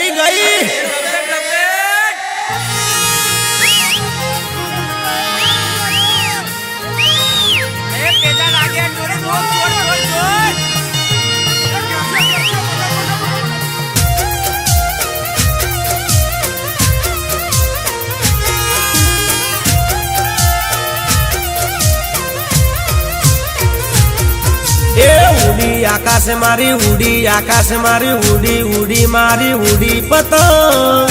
એ લપેટ એ ગઈ આકાશે મારી ઉડી, આકાશે મારી ઉડી ઉડી મારી ઉડી પતંગ.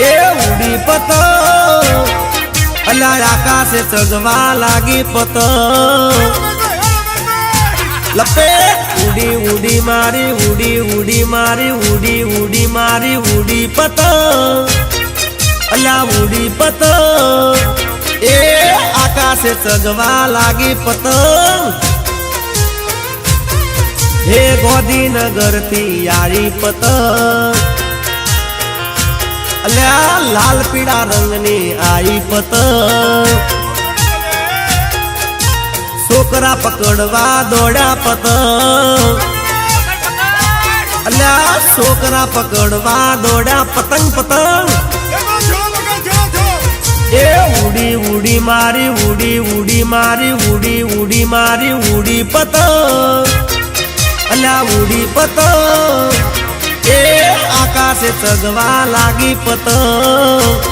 એ ઉડી પતંગ. અલા આકાશે ચગવા લાગી પતંગ. લપે, ઉડી ઉડી મારી, ઉડી ઉડી મારી, ઉડી ઉડી મારી, ઉડી પતંગ. અલા ઉડી પતંગ. એ આકાશે ચગવા લાગી પતંગ. હે ગોધીનગરથી યારી પતંગ. અલ્યા, લાલ પીળા રંગની આઈ પતંગ. છોકરા પકડવા દોડ્યા પતંગ. અલ્યા, છોકરા પકડવા દોડ્યા પતંગ પતંગ. એ ઉડી ઉડી મારી, ઉડી ઉડી મારી, ઉડી ઉડી મારી, ઉડી પતંગ. અલ્યા ઉડી પતંગ એ આકાશે ચગવા લાગી પતંગ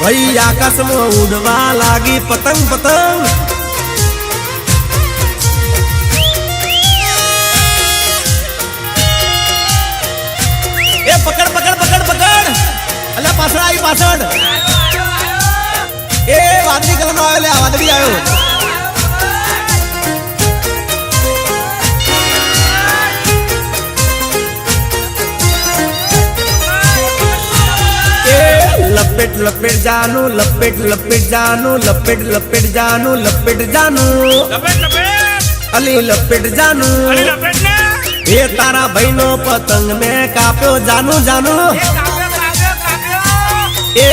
ભાઈ આકાશમાં ઉડવા લાગી પતંગ પતંગ. એ પકડ પકડ પકડ પકડ. અલ્યા પાછળ આવી પાછળ. એ વાદળી કલર નો આવ્યો વાદળી આવ્યો લપેટ લપેટ જાનું લપેટ લપેટ જાનું લપેટ લપેટ જાનું લપેટ જાનું. અલી લપેટ જાનું. એ તારા ભાઈનો પતંગ મેં કાપ્યો જાનું જાનું. એ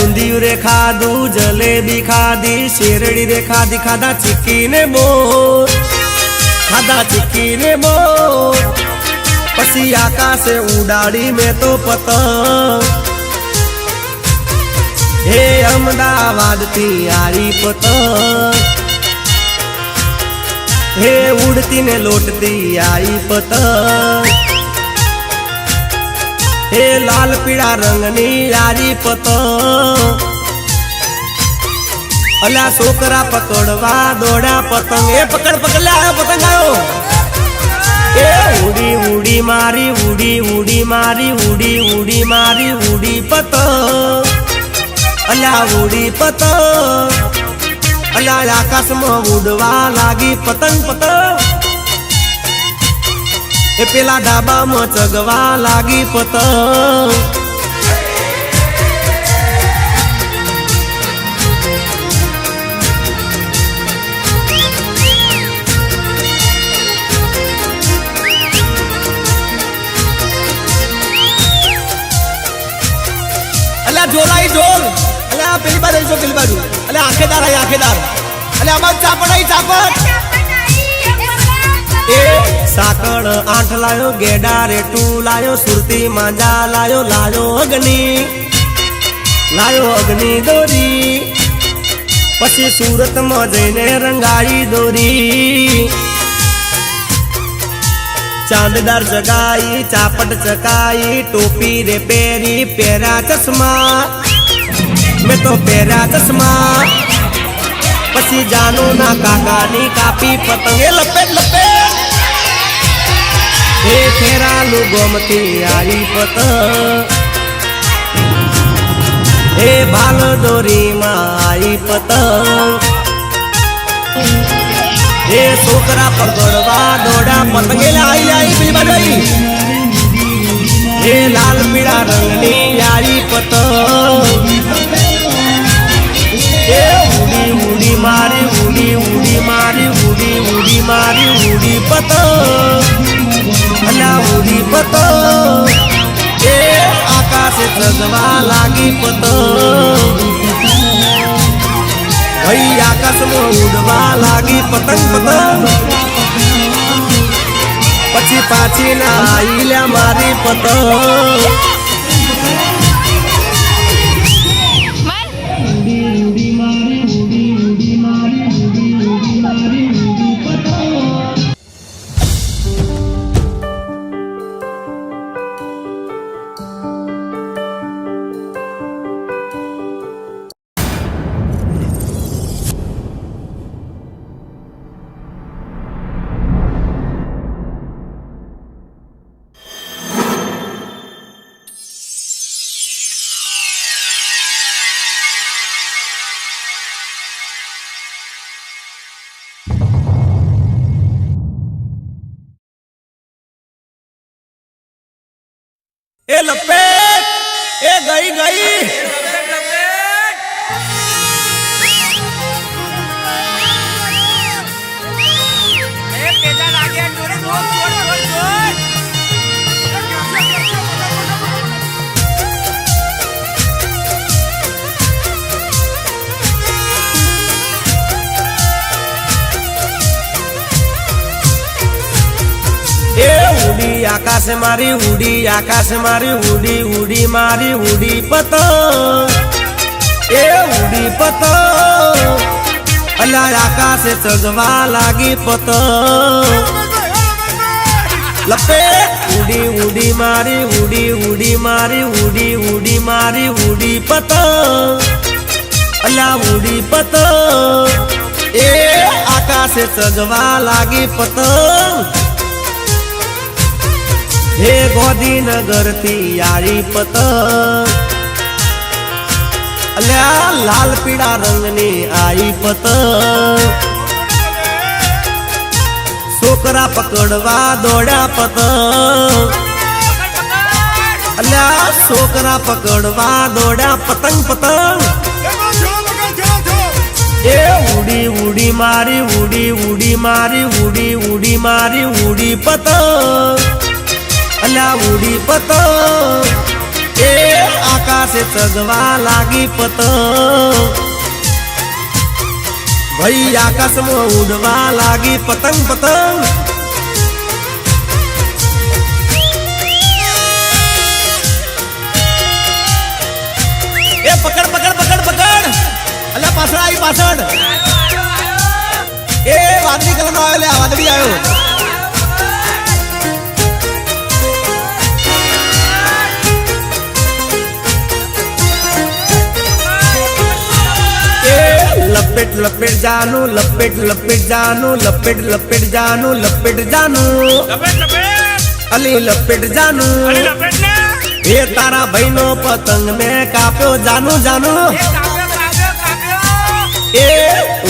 ઊંધિયું રે ખાધું જલેબી ખાધી શેરડી રે ખાધી ખાધા ચીકી ને બો ખાધા ચીકી ને બો પછી આકાશે ઉડાડી મેં તો પતંગ. હે અમદાવાદથી આરી પતંગ. હે ઉડતી ને લોટતી આઈ પતંગ. હે લાલ પીળા રંગની આરી પતંગ. અલા છોકરા પકડવા દોડ્યા પતંગ. એ પકડ પકડ પતંગ આવ્યો એ ઉડી ઉડી મારી, ઉડી ઉડી મારી, ઉડી ઉડી મારી, ઉડી પતંગ. અલા ઉડી પતંગ. અલ્યા આકાશમાં ઉડવા લાગી પતંગ પતંગ. એ પેલા ડાબામાં ચગવા લાગી પતંગ. અલ્યા જોલાઈ જોલ અલ્યા આ પેલી બાજુ અલ્યા આખેદાર આઈ આખેદાર અમાર ચાપડ આઈ ચાપડ એ સાકળ આઠ લાયો ગેડા રેટુ લાયો સુરતી માંજા લાયો લાયો અગ્નિ લાયો અગ્નિ દોરી પછી સુરતમાં જઈને રંગાળી દોરી ચાંદદાર ચગાઈ ચાપટ ચકાઈ ટોપી રે પહેરી પેરા ચશ્મા મેં તો પહેર્યા ચશ્મા. પછી જાનુ ના કાકાની કાપી પતંગે. લપેટ લપેટ હે ફેરાલું ગોમતી આવી પતંગ. હે બાલ દોરીમાં આવી પતંગ. એ છોકરા પકડવા દોડા પતંગે. લાઈ લાઈ પેલી બાજુ એ લાલ પીળા રંગની યારી પતંગ. ઉડી ઉડી મારી, ઉડી ઉડી મારી, ઉડી ઉડી મારી, ઉડી પતંગ. અલા ઉડી પતંગ. એ આકાશે સજવા લાગી પતંગ. ભાઈ આકાશમાં ઉડવા લાગી પતંગ પતંગ. પછી પાછી ના આઈ મારી પતંગ. આકાશે મારી ઉડી, આકાશે મારી ઉડી ઉડી મારી ઉડી પતંગ. એ ઉડી પતંગ. અલા આકાશે ચગવા લાગી પતંગ. લપે, ઉડી ઉડી મારી, ઉડી ઉડી મારી, ઉડી ઉડી મારી, ઉડી પતંગ. અલા ઉડી પતંગ. એ આકાશે ચગવા લાગી પતંગ. હે ગોધીનગરથી યારી પતંગ. અલ્યા, લાલ પીળા રંગની આઈ પતંગ. છોકરા પકડવા દોડ્યા પતંગ. અલ્યા, છોકરા પકડવા દોડ્યા પતંગ પતંગ. એ ઉડી ઉડી મારી, ઉડી ઉડી મારી, ઉડી ઉડી મારી, ઉડી પતંગ. અલ્યા ઉડી પતંગ એ આકાશે ચગવા લાગી પતંગ ભાઈ આકાશમાં ઉડવા લાગી પતંગ પતંગ. એ પકડ પકડ પકડ પકડ. અલ્યા પાછળ આવી પાછળ. એ વાદળી કલર નો આવ્યો વાદળી આવ્યો લપેટ લપેટ જાનું લપેટ લપેટ જાનું લપેટ લપેટ જાનું લપેટ જાનું. અલી લપેટ જાનું. એ તારા ભાઈનો પતંગ મેં કાપ્યો જાનું જાનું. એ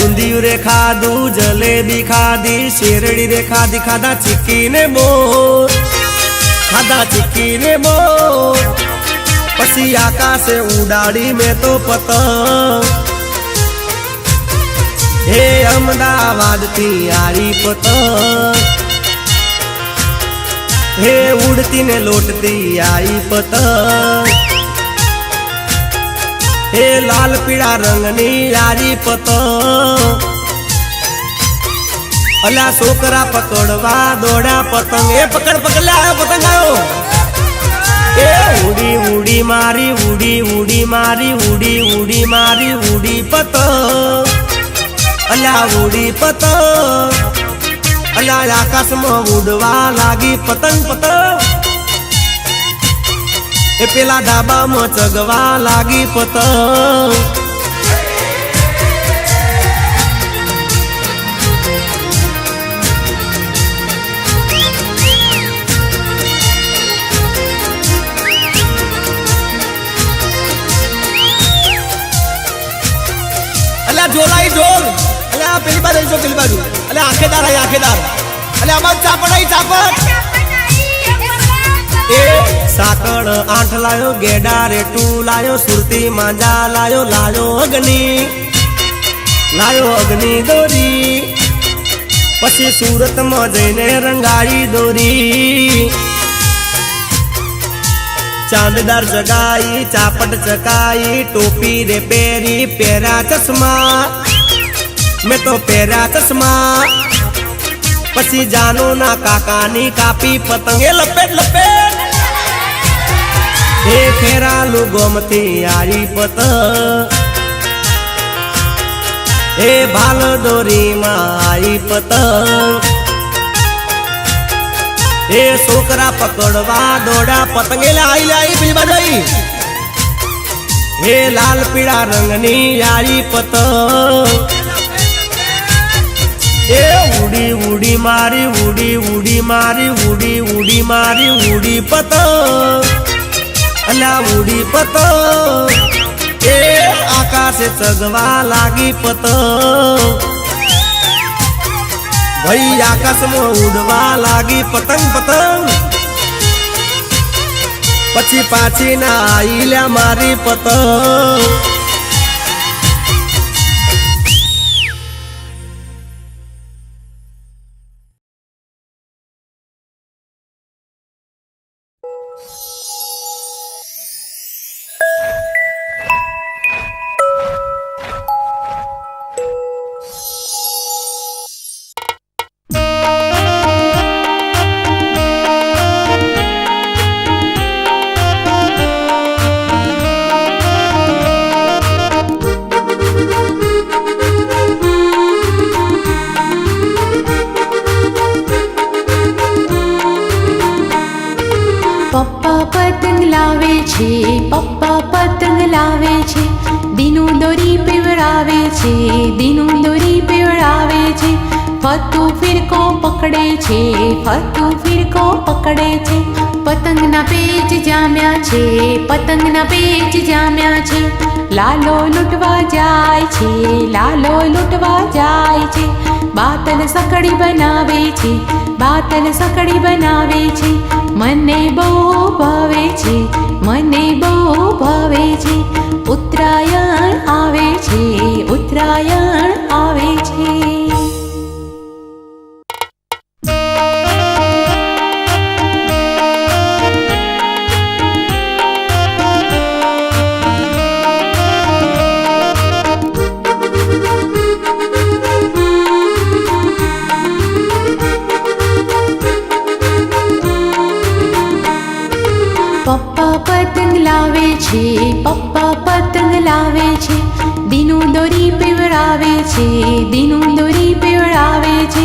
ઊંધિયું રે ખાધું જલેબી ખાધી શેરડી રે ખાધી ખાધા ચીકી ને બો ખાધા ચીકી ને બો પછી આકાશે ઉડાડી મેં તો પતંગ. હે અમદાવાદથી આરી પતંગ. હે ઉડતી ને લોટતી આઈ પતંગ. હે લાલ પીળા રંગની આરી પતંગ. અલા છોકરા પકડવા દોડ્યા પતંગ. એ પકડ પકડ પતંગ આવ્યો એ ઉડી ઉડી મારી, ઉડી ઉડી મારી, ઉડી ઉડી મારી, ઉડી પતંગ. અલા ઉડી પતંગ. અલ્યા આકાશમાં ઉડવા લાગી પતંગ પતંગ. એ પેલા ડાબામાં ચગવા લાગી પતંગ. અલ્યા જોલાઈ જોલ. અલ્યા આ પેલી બાજુ આવી જો પેલી બાજુ અલ્યા આખેદાર આઈ આખેદાર અલ્યા આમાં ચાપડ આઈ ચાપડ સાકળ આઠ લાયો ગેડા રેટુ લાયો સુરતી માંજા લાયો લાયો અગ્નિ લાયો અગ્નિ દોરી પછી સુરતમાં જઈને રંગાળી દોરી ચાંદદાર જગાઈ ચાપટ ચકાઈ ટોપી રે પહેરી પેરા ચશ્મા મેં તો પહેર્યા ચશ્મા. પછી જાનો ના કાકાની કાપી પતંગે. લપેટ લપેટ એ ફેરાલું ગોમતી આરી પતંગ. એ ભાલ દોરીમાં આઈ પતંગ. એ છોકરા પકડવા દોડા પતંગે. લાઈ લાઈ, પેલી બાજુ હે લાલ પીળા રંગની યારી પતંગ. એ ઉડી ઉડી મારી ઉડી ઉડી મારી ઉડી ઉડી મારી ઉડી પતંગ અલા ઉડી પતંગ એ આકાશે ચગવા લાગી પતંગ ભાઈ આકાશમાં ઉડવા લાગી પતંગ પતંગ પછી પાછી ના આઈ લ્યા મારી પતંગ ફતું ફિરકો પકડે છે, ફતું ફિરકો પકડે છે. પતંગના પેચ જામ્યા છે, પતંગના પેચ જામ્યા છે. લાલો લૂંટવા જાય છે, લાલો લૂંટવા જાય છે. બાતલ સકડી બનાવે છે, બાતલ સકડી બનાવે છે. મને બહુ ભાવે છે, મને બહુ ભાવે છે. ઉત્તરાયણ આવે છે, ઉત્તરાયણ આવે છે. છે દીનું દોરી પીવડાવે છે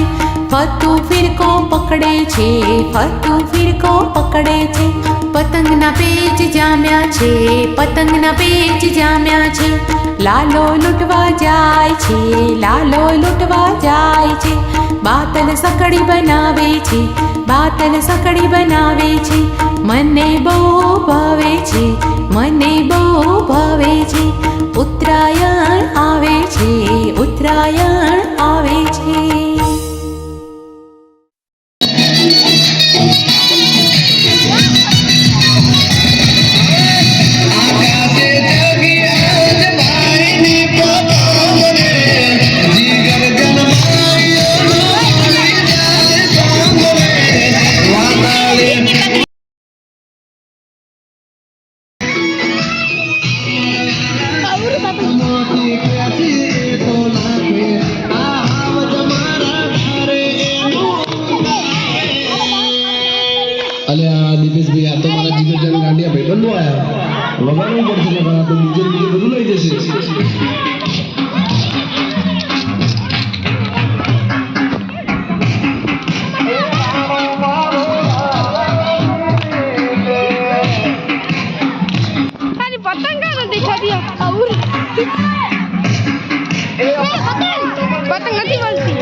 ફતું ફિરકો પકડે છે ફતું ફિરકો પકડે છે, પતંગના પેચ જામ્યા છે, પતંગના પેચ જામ્યા છે, લાલો લૂંટવા જાય છે, લાલો લૂંટવા જાય છે બાતલ સકડી બનાવે છે, બાતલ સકડી બનાવે છે. મને બહુ ભાવે છે, મને બહુ ભાવે છે. ઉત્તરાયણ આવે છે, ઉત્તરાયણ આવે છે. Kaur. Eh, Batang. Batang nanti balsi.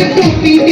Thank be